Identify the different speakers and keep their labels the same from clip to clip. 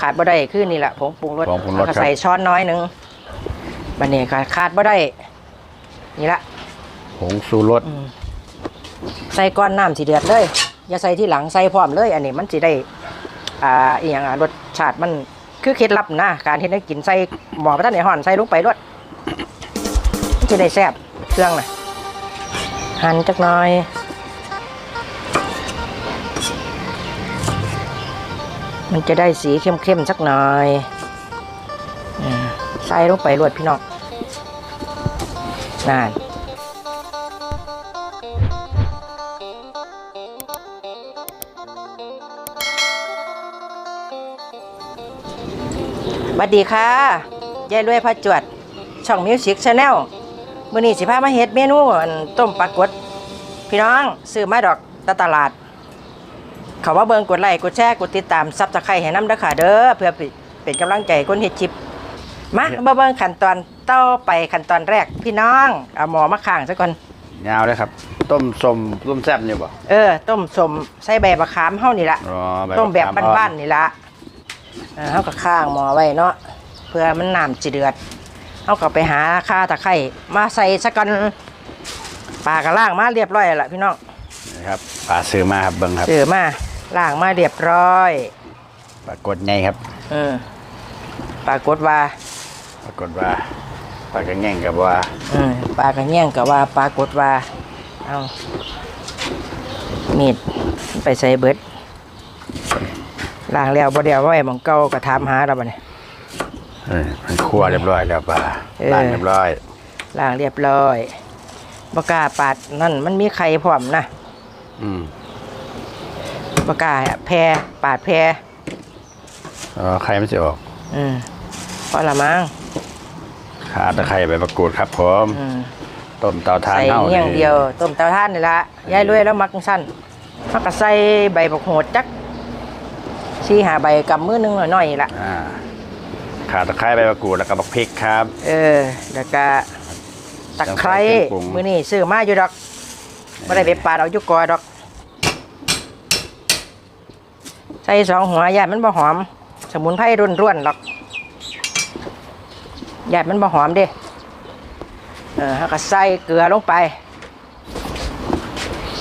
Speaker 1: ขาดบ่ได้คือนี่แหละผงปรุงรส
Speaker 2: ผงปรุงรส
Speaker 1: แล้วก็
Speaker 2: ครับ
Speaker 1: ใส่ช้อนน้อยหนึงบัดนี้ก็ขาดบ่ได้นี่ละ
Speaker 2: ผงสูรส
Speaker 1: ใส่ก้อนน้ำสีเดือดเลย อย่าใส่ที่หลังใส่พร้อมเลย อันนี้มันสิได้ อ่าอีหยังอะรสชาติมันคือเคล็ดลับนะการเฮ็ดให้กินใส่หม้อพระท่านในห่อนใส่ลงไปรสมันจะได้แซ่บเครื่องน่ะหั่นจักหน่อย มันจะได้สีเข้มๆสักหน่อยใส่ลงไปรวดพี่น้องนั่นสวัสดีค่ะยายรวยพระจวด ช่องมิวสิกชาแนลมื้อนี้สิพามาเฮ็ดเมนูต้มปลากดพี่น้อง ซื้อมาดอกตตลาด เขาว่าเบิ่งกดไลค์กดแชร์กดติดตามซับสไครต์ให้นำเด้อค่ะเด้อเพื่อเป็นกำลังใจให้คนเฮ็ดคลิปมามาเบิ่งขั้นตอนต่อไปขั้นตอนแรกพี่น้องเอาหมอมาข้างซะก่อน
Speaker 2: ยาวเลยครับ ต้มส้มต้มแซ่บนี่บ่
Speaker 1: เออ ต้มสมใส่ใบมะขามเฮานี่ละ
Speaker 2: อ๋อใต้
Speaker 1: มแบบ
Speaker 2: มะขม
Speaker 1: บ้านๆนี่ละเออเฮาก็ข้างหมอไว้เนาะเพื่อมันน้ำจิเดือดเฮาก็ไปหาข้าตะไคร้มาใส่สักกันปลากระล่างมาเรียบร้อยแล้วล่ะพี่น้อง
Speaker 2: นี่ครับปลาซื้อมาครับเบิ้งครับ
Speaker 1: เสือมา ล่างมาเรียบร้อย
Speaker 2: ปรากฏไงครับ
Speaker 1: เออปรากฏว่า
Speaker 2: ปรากฏว่าปลากระแง่งกับว่า
Speaker 1: เออปลากระแย่งก็ว่าปรากฏว่า เอามีดไปใส่เบิดล่างแล้วบ่เดียวไว้หมองเก่าก็ถามหาเราบ่เนี่ย
Speaker 2: เออมันคั่วเรียบร้อยแล้วปลา
Speaker 1: เออ
Speaker 2: ล้างเรียบร้อย
Speaker 1: ล่างเรียบร้อยบกล้าปาดนั่นมันมีไข่พร้อมนะ
Speaker 2: อืม
Speaker 1: บกล้าแพรปาดแพร
Speaker 2: อ๋อไข่ไม่จะออก
Speaker 1: อืมพอละมั้ง
Speaker 2: ขาตะไคร้ใบมะกรูดครับผม
Speaker 1: อืม
Speaker 2: ต้มเตาถ่าน
Speaker 1: ใส่
Speaker 2: เน่า
Speaker 1: เงี้ยงเดียว ต้มเตาท่านนี่ละยายรวยแล้วมักสั้นมักก็ใส่ใบบักโหดจักสี่หาใบกำมือหนึงหน่อยๆนี่ละ
Speaker 2: อ่าขาตะไคร้ใบมะกรูดแล้วก็บักพริกครับ
Speaker 1: เออ แล้วก็ตะไคร้
Speaker 2: เครื่องปรุง
Speaker 1: มือนี่ซื้อมาอยู่ดอกไม่ได้ไปปาดเอาอยุกอดอก ใส่สองหัวญาติมันบ่หอม สมุนไพรร่วนๆหรอกญาติมันบ่หอมเด้เออแล้วก็ใส่เกลือลงไป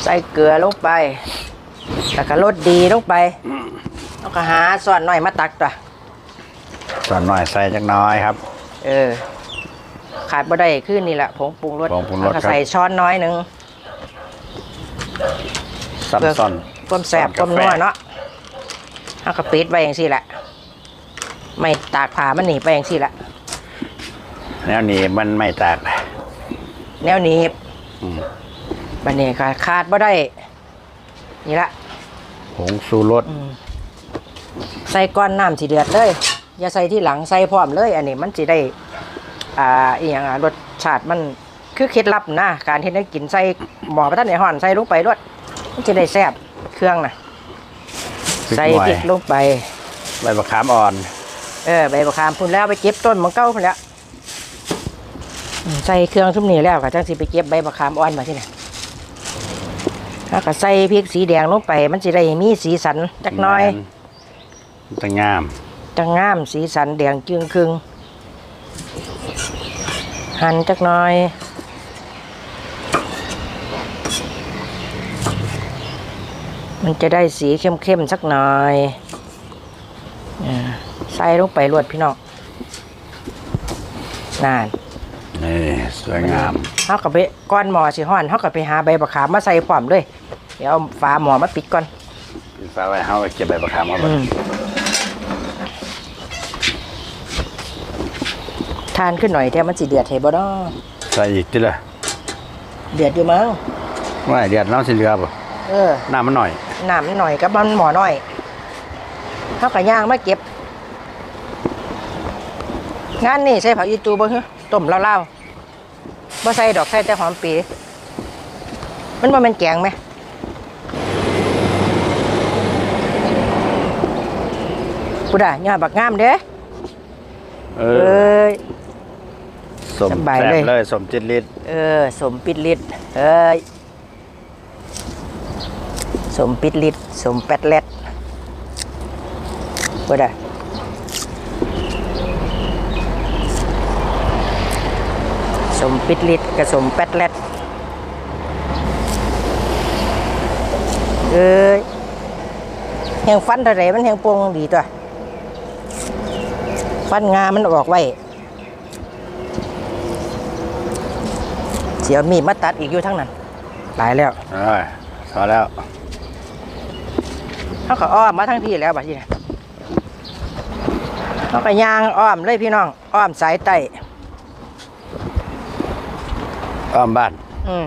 Speaker 1: ใส่เกลือลงไปแล้วก็รสดีลงไปแล้วก็หาส่วนหน่อยมาตักตัว
Speaker 2: ส่วนหน่อยใส่จักหน้อยครับ
Speaker 1: เออ ขาดบ่ได้คือนี่แหละผงปรุงรส
Speaker 2: ผงปรุงรส
Speaker 1: แล้วก็
Speaker 2: ครับ
Speaker 1: ใส่ช้อนน้อยหนึ่ง
Speaker 2: ซับ
Speaker 1: เพื่อ
Speaker 2: ซ้อน
Speaker 1: ต้มแสบ
Speaker 2: ซ่
Speaker 1: ต้
Speaker 2: อน
Speaker 1: ม
Speaker 2: กาแฟ
Speaker 1: นัวเนาะ เอากระปิดไว้อย่างสี่แหละไม่ตากผ้ามันหนีไปอย่างสี่แหละ
Speaker 2: แนวนี้มันไม่แตก
Speaker 1: แนวหนี้
Speaker 2: อืม
Speaker 1: บันนี้ก็ขาดบ่ได้ นี่ละ
Speaker 2: ผงสูรส
Speaker 1: ใส่ก้อนน้ำสีเดือดเลย อย่าใส่ที่หลังใส่พร้อมเลย อันนี้มันจะได้ อ่าอีหยังอะรสชาติมันคือเคล็ดลับนะการเฮ็ดให้กินใส่หม้อพระท่านในห่อนใส่ลงไปรสมันจะได้แซ่บเครื่องน่ะ
Speaker 2: พริก
Speaker 1: ใส่
Speaker 2: หน่อ
Speaker 1: พ
Speaker 2: ย
Speaker 1: ริกลงไป
Speaker 2: ใบมะขามอ่อน
Speaker 1: เออใบมะขามพุ่นแล้วไปเก็บต้นมังเก้าพุ่นแล้วอืมใส่เครื่องทุกนี้แล้วก็จังสิไปเก็บใบมะขามอ่อนมาที่ไหนแล้วก็ใส่พริกสีแดงลงไป มันจะได้มีสีสันจักหน้อย
Speaker 2: มันจะงาม
Speaker 1: จังงามสีสันแดงจึงครึงหั่นจักหน้อย มันจะได้สีเข้มๆสักหน่อยอ่าใส่ลงไปรวดพี่น้องนาน
Speaker 2: นี่สวยงาม
Speaker 1: เขากับไปก้อนหมอสิห้อนเขากับไปหาใบบักขามมาใส่พร้อมเลยเดี๋ยวเอาฝาหมอมาปิดก่อน
Speaker 2: ปิดฟ้าไว้เฮาไปเก็บใบมะขามเอาไป
Speaker 1: อืมทานขึ้นหน่อยแท้มันสิเดือดเห็บ่เนาะ
Speaker 2: ใส่อีกทีละ
Speaker 1: เดือดอยู่มั้ง
Speaker 2: ว่าเดือดน้ำสิเหลือบ่
Speaker 1: เออ
Speaker 2: น้ำมันหน่อย
Speaker 1: น้ำหน่อยกับมันหมอหน่อยเขากับย่างมาเก็บ งานนี่ใส่ผักอีตูบ่ฮะต้มเล่าๆบ่ใส่ดอกใส่แต่หอมปี มันบ่แม่นแกงไหม กูด่ายอดบักงามเด้
Speaker 2: เอ
Speaker 1: เอ
Speaker 2: อ้
Speaker 1: ย
Speaker 2: สม
Speaker 1: สบาย
Speaker 2: แซ่บ
Speaker 1: เลย
Speaker 2: เลยสมจิตลิตร
Speaker 1: เออ สมปิดลิดเอ้ย สมปิดลิดสมแปดเล็ดบ่ได้สมปิดลิดกับสมแปดเล็ดเอ้ยแหงฟันเท่าไรมันแหงโปงดีตัว ฟันงามันออกไว้เสียวมีมาตัดอีกอยู่ทั้งนั้น หลายแล้ว
Speaker 2: พอแล้ว
Speaker 1: เขาก็อ้อมมาทั้งพี่แล้วบัดนี้นะเขาก็ย่างอ้อมเลยพี่น้อง อ้อมสายไต่
Speaker 2: อ้อมบ้าน
Speaker 1: อืม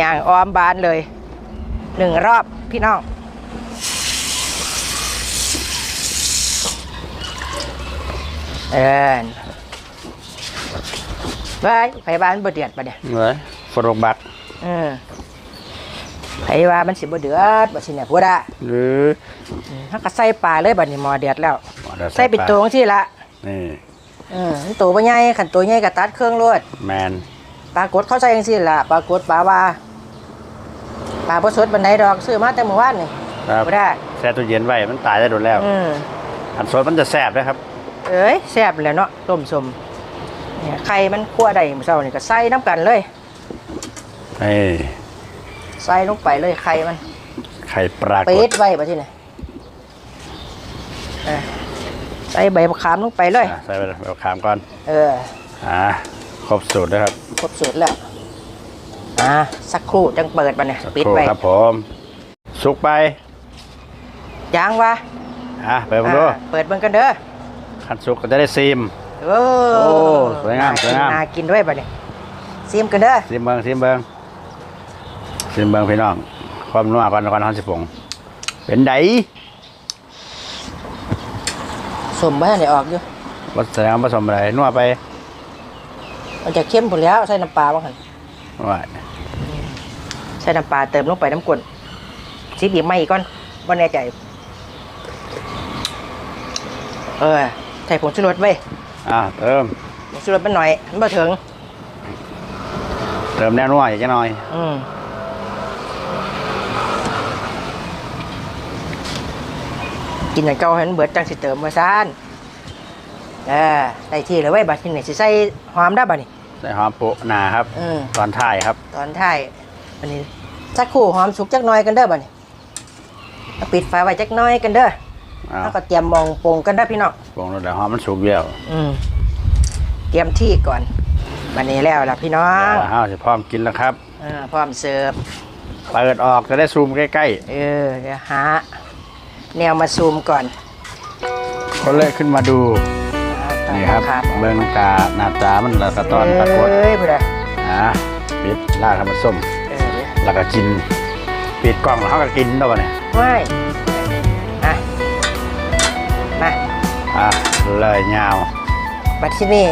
Speaker 1: ย่างอ้อมบานเลยหนึ่งรอบพี่น้องเออไปไปบ้านบ่เดือดปะเนี่ย
Speaker 2: เฮ้ยฝนตกบัก
Speaker 1: เออ ไปว่ามันสิบ่เดือดบ่สิเนี่ยพูดอะ
Speaker 2: หรือ
Speaker 1: ถ้าก็ใส่ปลาเลยบัดนี้หมอเดือดแล้ว
Speaker 2: เดี๋ยว
Speaker 1: ใส่เป็นตัวของที่ละ
Speaker 2: นี่
Speaker 1: เออมันตัวบ่ใหญ่ขันตัวใหญ่ก็ตัดเครื่องรวด
Speaker 2: แมน
Speaker 1: ปลากดเขาใส่จังซี่ล่ะปลากดปลาว่าปลาบ่สดบันไดดอกซื้อมาแต่เมื่อวานนี่
Speaker 2: ครับ
Speaker 1: บ่ได้
Speaker 2: แช่ตู้เย็นไว้มันตายได้โดนแล้ว
Speaker 1: อืม
Speaker 2: อันสดมันจะแสบนะครับ
Speaker 1: เอ้ยแซ่บแหล้วเนาะต้มสมเนี่ยไข่มันคั่วได้มื้อเช้านี่ก็ใส่น้ำกันเลย
Speaker 2: เฮ้ย
Speaker 1: ใส่ลงไปเลยไข่มัน
Speaker 2: ไข่ปลาก
Speaker 1: เป็
Speaker 2: ด
Speaker 1: ดไว้บัดนี้น่ะเออใส่ใบมะขามลงไปเลย
Speaker 2: อะใส่ไปเลยเอาขามก่อน
Speaker 1: เออ
Speaker 2: อ่าครบสูตรนะครับ
Speaker 1: ครบสูตรแล้วอ่าสักครู่จังเปิดมาเนี่ย
Speaker 2: สัก
Speaker 1: ปิด
Speaker 2: ครู่
Speaker 1: ไว้
Speaker 2: ครับผมสุกไป
Speaker 1: ยางวะ
Speaker 2: อะไปมาดู
Speaker 1: อ่าเปิดเบิ่งกันเด้อ
Speaker 2: ขันสุกก็จะได้ซีม
Speaker 1: โอ้
Speaker 2: โอ้สวยงามสวยงาม
Speaker 1: น่ากินด้วยบัดนี้ซิมกันเด้อ
Speaker 2: ซีมเบิงซีมเบิง ซีมเบิงพี่น้อง ความนัวก่อนก่อนทอนสิบปงเป็นได
Speaker 1: สมบ้านได้ออกอยู่
Speaker 2: วัดแสดงผสมอะไรนัวไป
Speaker 1: มันจะเข้มผุนแล้วใส่น้ำปลาบ้างหัน
Speaker 2: ว่า
Speaker 1: ใส่น้ำปลาเติมลงไปน้ำกลนซีบีบไม่อีกก่อนบ่แน่ใจ เออ ใส่ผงชูรสไว้
Speaker 2: อะเติม
Speaker 1: ผงชูรสมันหน่อยมันบ่ถึง
Speaker 2: เติมแน่นัวอีกจะหน่อย
Speaker 1: อืม กินอย่างเก่าให้มันเบิดจังสิเติมมาซ่านเออได้ที่เลยไว้ยบัดนี้นี่สิใส่หอมได้บัดนี้
Speaker 2: ใส่หอมปุหนาครับ
Speaker 1: อืม
Speaker 2: ตอนท้ายครับ
Speaker 1: ตอนท้ายอันนี้สักครู่หอมสุกจักหน่อยกันเด้อบัดนี้เอาปิดไฟไว้จักหน่อยกันเด้อ
Speaker 2: อ้าว
Speaker 1: แล้วก็เตรียมมองโปงกันเด้อพี่น้อง
Speaker 2: ปรุงรสแล้วหอมมันสุกเดียว
Speaker 1: อืมเตรียมที่ก่อนบัดนี้แล้วล่ะพี่น้อง
Speaker 2: เดี๋ยวห้าวจะพร้อมกินแล้วครับ
Speaker 1: เออพร้อมเสิร์ฟ
Speaker 2: เปิดออกจะได้ซูมใกล้
Speaker 1: เออเดี๋ยวหา แนวมาซูมก่อน
Speaker 2: ๆคนเลยขึ้นมาดู นี่ครับ
Speaker 1: ครับ
Speaker 2: เบิ้งตาหน้าตามันแล้วก็ตอนปรากฏ
Speaker 1: เอ้ยพุ่นน่ะ
Speaker 2: อะปิดลากให้มันส้ม
Speaker 1: เออ
Speaker 2: แล้วก็กิน ปิดกล้องแล้วเขาก็กินแล้ววะเนี่ย
Speaker 1: ไม่มามา
Speaker 2: อะเลยยาว
Speaker 1: บัดที่นี่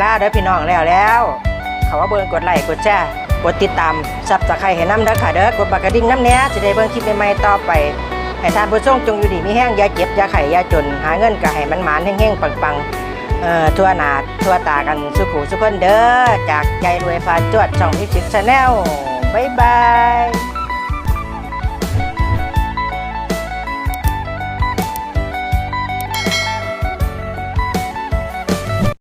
Speaker 1: ล่าเด้อพี่น้องแล้วแล้วเขาว่าเบิ่งกดไลค์กดแชร์กดติดตามซับสไครต์ให้น้ำเด้อค่ะเด้อกดปากกระดิ่งน้ำเนี้ยจะได้เบิ่งคลิปใหม่ๆต่อไป ให้ทานผู้ชมจงอยู่ดีมีแห้งอย่าเจ็บอย่าไข่อย่าจน หาเงินก็ให้มันหมานแห้งๆปังๆเอ่อทั่วหน้าทั่วตากันสุขุสุขคนเด้อจากใจรวยฟ้าจวดช่องพิชิกชาแนลบ๊ายบาย